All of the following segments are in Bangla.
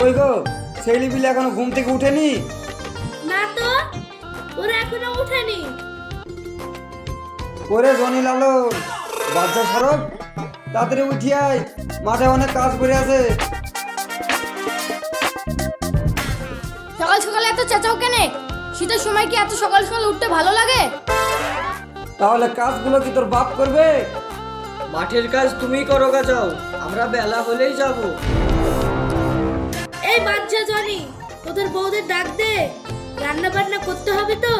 ছেলে বিলে এখনও ঘুম থেকে উঠেনি? না তো ওরা এখনও উঠেনি। করে জনি লালো বাচ্চা সরব তাড়াতাড়ি উঠিয়াই মাঠে অনেক কাজ করে আছে। সকাল সকালে এত চেঁচাও কেনে? শীতের সময় কি এত সকাল সকাল উঠতে ভালো লাগে? তাহলে কাজগুলো কি তোর বাপ করবে? মাঠের কাজ তুমি করো গা যাও আমরা বেলা হলেই যাব। এই বাচ্চা জনি তোদের বউদের ডাক দে। রান্না বান্না করতে হবে তো।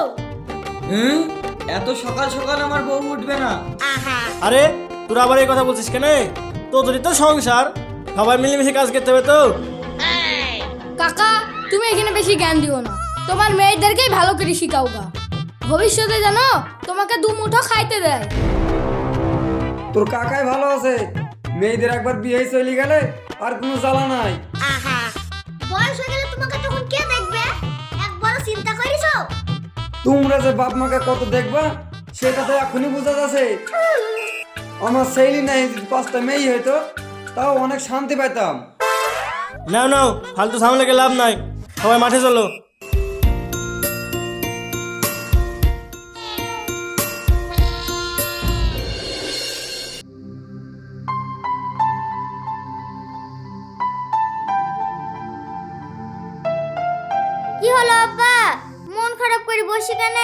হুম? এত সকাল সকাল আমার বউ উঠবে না। আরে তোরা আবার এই কথা বলছিস কেন? তোদেরই তো সংসার। সবাই মিলেমিশে কাজ করতে হবে তো। কাকা তুমি এখানে বেশি জ্ঞান দিও না। তোমার মেয়েদেরকেই ভালো করে শিখাও গা। ভবিষ্যতে জানো তোমাকে দু মুঠো খাইতে দেয়। তোর কাকাই ভালো আছে। মেয়েদের একবার বিয়ে চলে গেলে আর কোনো জ্বালা নাই। বয়স হয়ে গেলে তোমাকে তখন কে দেখবে? একবারও চিন্তা করিছো তোমরা যে বাপ মাকে কত দেখবা সেটা তো এখনই বোঝা যাচ্ছে। আমার সেইলি নাই যদি পাঁচটা মেয়ে হইতো তাও অনেক শান্তি পাইতাম। নাও নাও ফালতু সামলাকে লাভ নাই। সবাই মাঠে চলো। বসে কেন?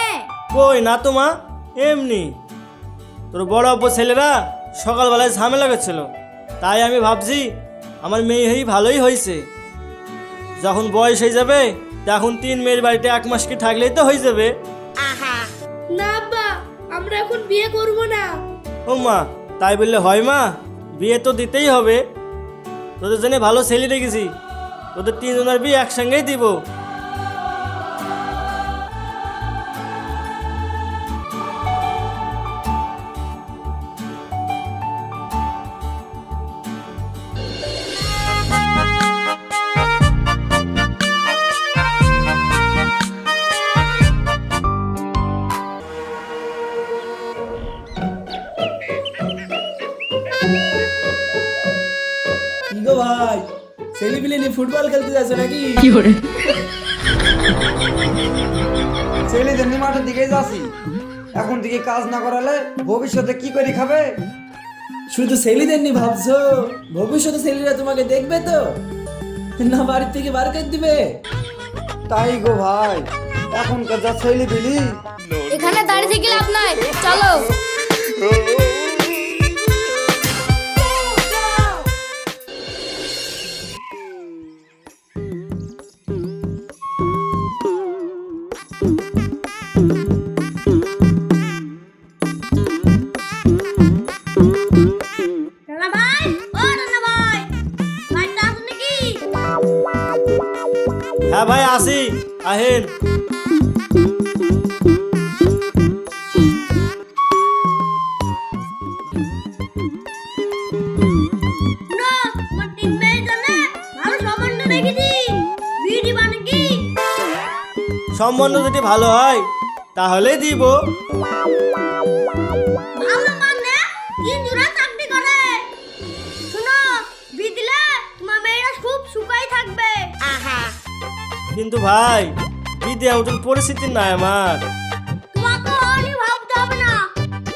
কই না তো মা এমনি। তোর বড় অব্য ছেলেরা সকালবেলায় ঝামেলা করছিল। তাই আমি ভাবছি আমার মেয়ে হই ভালোই হয়েছে। যখন বয়স হয়ে যাবে তখন তিন মেয়ের বাড়িতে এক মাস কি থাকলেই তো হয়ে যাবে। না আব্বা আমরা এখন বিয়ে করব না। ও মা তাই বললে হয় মা বিয়ে তো দিতেই হবে। তোদের জন্য ভালো ছেলে রেখেছি তোদের তিনজনের বিয়ে একসঙ্গেই দিব। ছেলেপিলে নিয়ে ফুটবল খেলতে যাচ্ছে নাকি? ছেলেদের নিয়ে মাঠের দিকে যাচ্ছি এখন থেকে কাজ না করালে ভবিষ্যতে কি করে খাবে? শুধু ছেলেদের নিয়ে ভাবছ? ভবিষ্যতে ছেলেরা তোমাকে দেখবে তো? না বাড়ির থেকে বার করে দিবে? তাই গো ভাই এখনকার যা ছেলে বিলি এখানে দাঁড়িয়ে থেকে লাভ নাই চলো। সম্বন্ধ যদি ভালো হয় তাহলেই দিব। মানে কিন্তু ভাই বিদে ওজন পরিস্থিতি নাই আমার। তোমাকে অলি ভাবতে হবে না।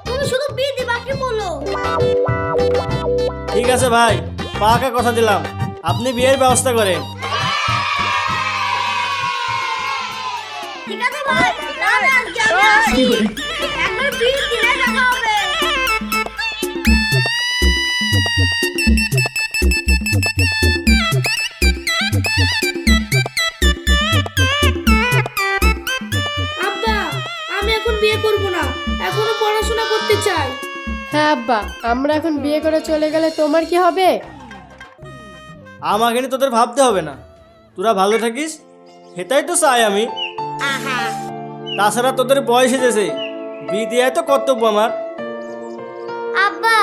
তুমি শুধু বিয়ে দিবা কি বলো। ঠিক আছে ভাই পাকা কথা দিলাম। আপনি বিয়ের ব্যবস্থা করেন। ঠিক আছে ভাই আজকে আমি আসি একবার বিয়ে দিলে দেখা হবে। হ্যাঁ আব্বা আমরা এখন বিয়ে করে চলে গেলে তোমার কি হবে? আমাকে নিয়ে তোদের ভাবতে হবে না। তোরা ভালো থাকিস? সেটাই তো চাই আমি। তাছাড়া তোদের বয়স এসেছে। বিয়ে দেওয়াই তো কর্তব্য আমার। আব্বা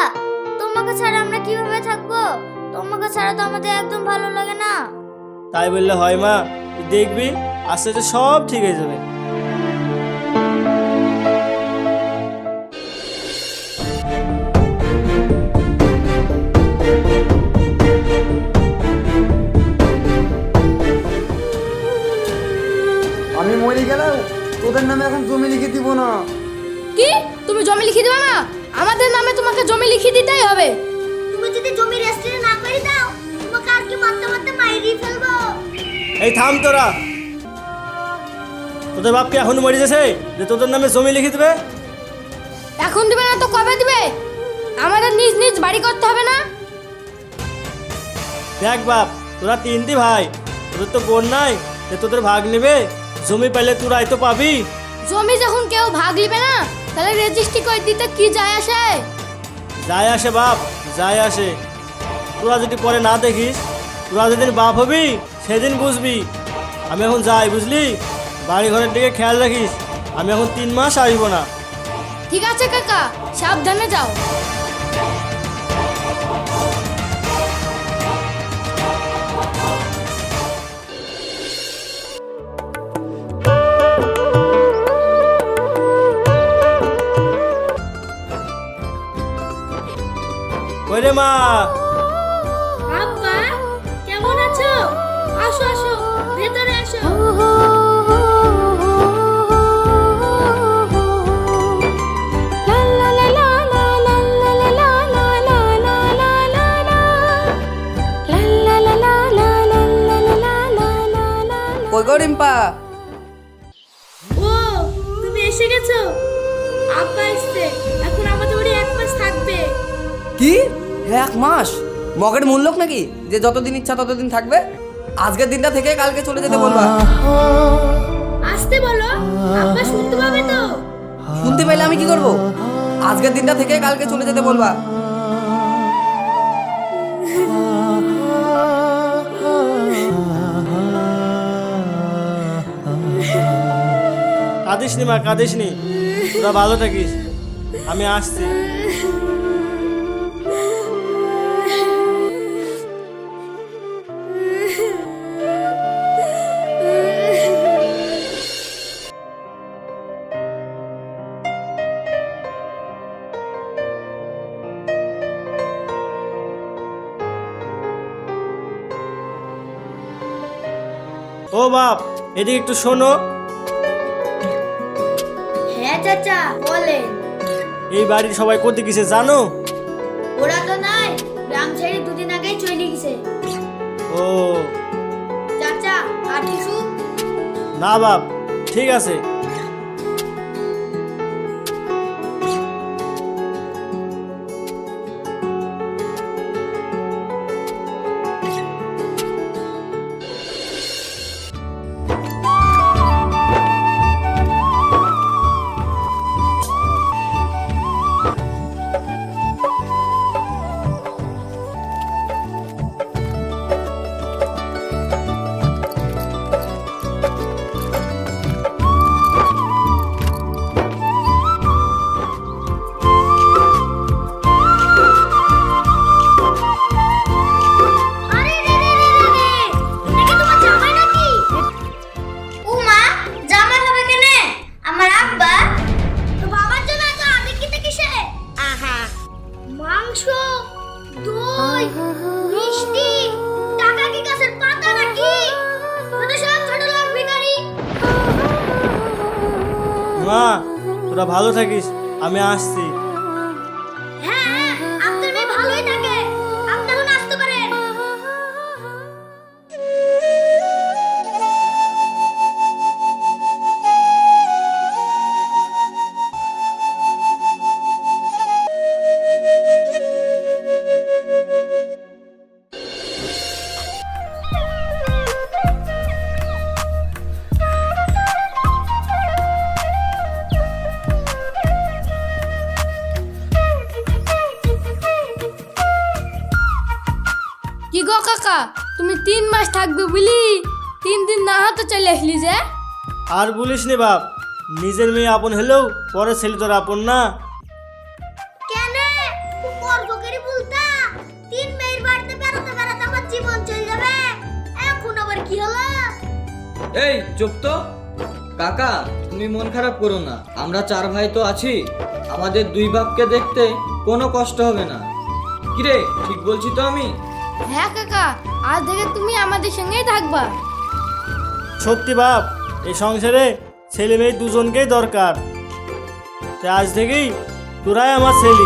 তোমাকে ছাড়া আমরা কীভাবে থাকব? তোমাকে ছাড়া তো আমাদের একদম ভালো লাগে না। তাই বললে হয় মা দেখবি আস্তে আস্তে সব ঠিক হয়ে যাবে। না কি? তুমি জমি লিখে দিবে না আমাদের নামে তোমাকে জমি লিখে দিতেই হবে। তুমি যদি জমি রেজিস্ট্রি না করে দাও তোমাকে আর কি মারতে মারতে মাইরি ফেলব? এই থাম তোরা। তোদের বাপ বাপকে এখন মরে গেছে? যে তোদের নামে জমি লিখে দেবে? এখন দিবে না তো কবে দিবে? আমাদের নিজ নিজ বাড়ি করতে হবে না? দেখ বাপ তোরা তিনটি ভাই। তোদের তো বোন নাই যে তোদের ভাগ নেবে? জমি পাইলে তোরাই তো পাবি। জমি যখন কেউ ভাগ নিবে না তাহলে রেজিস্ট্রি করে দিতে কি যায় আসে? যায় আসে বাপ যায় আসে। তোরা যদি পরে না দেখিস তোরা যেদিন বাপ হবি সেদিন বুঝবি। আমি এখন যাই বুঝলি? বাড়ি ঘরের দিকে খেয়াল রাখিস আমি এখন তিন মাস আসব না। ঠিক আছে কাকা সাবধানে যাও। রে মা। আব্বা কেমন আছো? আসো আসো ভেতরে আসো। কই গো রিম্পা? ও তুমি এসে গেছো? আব্বা এসছে এখন আমাদের বাড়ি এক মাস থাকবে। কি? এক মাস? মগের মূল্যক নাকি? যে যতদিন ইচ্ছা ততদিন থাকবে? আজকের দিনটা থেকে কালকে চলে যেতে বলবা। আসতে বলো আব্বা শুনতে পাবে তো। শুনতে পেলে আমি কি করব? আজকের দিনটা থেকে কালকে চলে যেতে বলবা। কাঁদিস নি মা কাঁদিস নি তোরা ভালো থাকিস। আমি আসছি। বাপ এদিকে একটু শোনো। হ্যাঁ চাচা বলেন। এই বাড়ির সবাই কোথায় গেছে জানো? ওরা তো নাই গ্রাম ছেড়ে দুদিন আগেই চলে গেছে। ও। চাচা আর কিছু? না বাপ ঠিক আছে। মাংস দই মিষ্টি টাকা কি গাছের পাতা নাকি? কত সব ছোট লোক ভিখারি। মা তোরা ভালো থাকিস আমি আসছি। তিন মাস থাকবে বলি তিন দিন না হাতে চলে আসলি যে। আর বলিস নি বাপ নিজের মেয়ে আপন হলেও পরে ছেলে তোর আপন না। কেন? গর্ব করে বলতা। তিন মেয়ের বাড়িতে বেড়াতে বেড়াতে আমার জীবন চলে যাবে। এখন আবার কি হলো? এই চুপ তো। কাকা তুমি মন খারাপ করো না। আমরা চার ভাই তো আছি। আমাদের দুই বাপকে দেখতে কোনো কষ্ট হবে না। কিরে ঠিক বলছি তো আমি? হ্যাঁ কাকা, আজ থেকে তুমি আমাদের সঙ্গেই থাকবা। সত্যি বাপ, এই সংসারে ছেলে মেয়ে দুজনকেই দরকার। তাই আজ থেকেই তোরাই আমার ছেলে।